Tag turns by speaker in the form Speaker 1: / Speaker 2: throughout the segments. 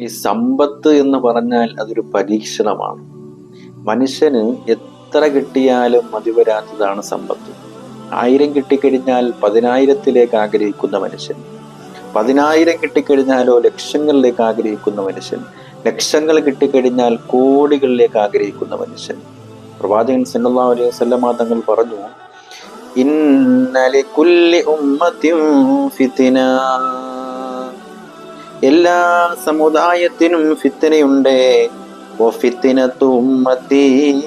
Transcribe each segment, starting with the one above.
Speaker 1: ഈ സമ്പത്ത് എന്ന് പറഞ്ഞാൽ അതൊരു പരീക്ഷണമാണ്. മനുഷ്യന് എത്ര കിട്ടിയാലും മതി വരാത്തതാണ് സമ്പത്ത്. ആയിരം കിട്ടിക്കഴിഞ്ഞാൽ പതിനായിരത്തിലേക്ക് ആഗ്രഹിക്കുന്ന മനുഷ്യൻ. പതിനായിരം കിട്ടിക്കഴിഞ്ഞാലോ ലക്ഷങ്ങളിലേക്ക് ആഗ്രഹിക്കുന്ന മനുഷ്യൻ. ലക്ഷങ്ങൾ കിട്ടിക്കഴിഞ്ഞാൽ കോടികളിലേക്ക് ആഗ്രഹിക്കുന്ന മനുഷ്യൻ. പ്രവാചകൻ സല്ലല്ലാഹു അലൈഹി തങ്ങൾ പറഞ്ഞു ഇന്നലെ കുല്ലി ഉമ്മത്തിൻ എല്ലാ സമുദായത്തിനും ഫിത്തനയുണ്ട്. ഫിത്തിനത്തു ഉമ്മത്തി.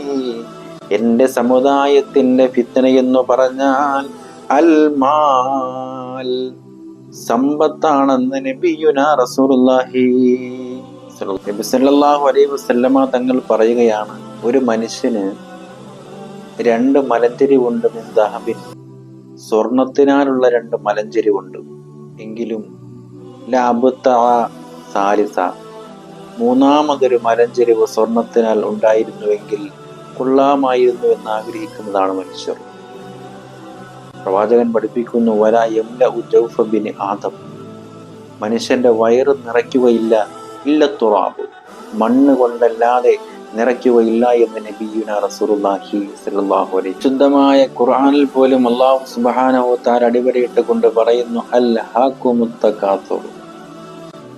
Speaker 1: എന്റെ സമുദായത്തിന്റെ ഫിത്തന എന്ന് പറഞ്ഞാൽ അൽ മാൽ സമ്പത്താണെന്ന് നബിയുന റസൂലുള്ളാഹി നബിസല്ലാഹു അലൈ വസല്ലമ തങ്ങൾ പറയുകയാണ് ഒരു മനുഷ്യന് രണ്ട് മലഞ്ചെരിവുണ്ട് ദഹബിൻ. സ്വർണത്തിനാലുള്ള രണ്ട് മലഞ്ചെരിവുണ്ട്. എങ്കിലും സാലിസ. മൂന്നാമതൊരു മലഞ്ചെരിവ് സ്വർണത്തിനാൽ ഉണ്ടായിരുന്നുവെങ്കിൽ കൊള്ളാമായിരുന്നു എന്ന് ആഗ്രഹിക്കുന്നതാണ് മനുഷ്യർ. പ്രവാചകൻ പഠിപ്പിക്കുന്നു വല യംല ഉജൗഫബിന് ആദം. മനുഷ്യന്റെ വയറ് നിറയ്ക്കുകയില്ല ഇല്ല തുറാബ്. മണ്ണ് കൊണ്ടല്ലാതെ നിറയ്ക്കുകയില്ല എന്ന് നബിയുന റസൂറുല്ലാഹി സ്വല്ലല്ലാഹു അലൈഹി ശുദ്ധമായ ഖുർആനിൽ പോലും അല്ലാഹു സുബ്ഹാനഹു വതആല അടിവരയിട്ട് കൊണ്ട് പറയുന്നു അൽ ഹാക്കുമുത്തകാത്തുർ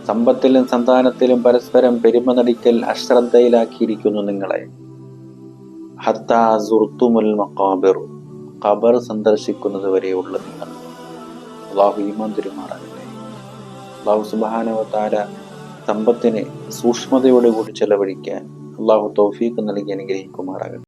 Speaker 1: സമ്പത്തിലും സന്താനത്തിലും പരസ്പരം പെരുമ നടിക്കൽ അശ്രദ്ധയിലാക്കിയിരിക്കുന്നു നിങ്ങളെ. ഹത്താ സുർത്തുമുൽ മഖാബിർ ഖബർ സന്ദർശിക്കുന്നത് വരെയുള്ള നിങ്ങൾ. അള്ളാഹു ഈമാൻ തിരുമാറാകട്ടെ അള്ളാഹു സുബ്ഹാനഹു വതആല സമ്പത്തിനെ സൂക്ഷ്മതയോടുകൂടി ചെലവഴിക്കാൻ അള്ളാഹു തൗഫീഖ് നൽകി അനുഗ്രഹിക്കുമാറാകട്ടെ.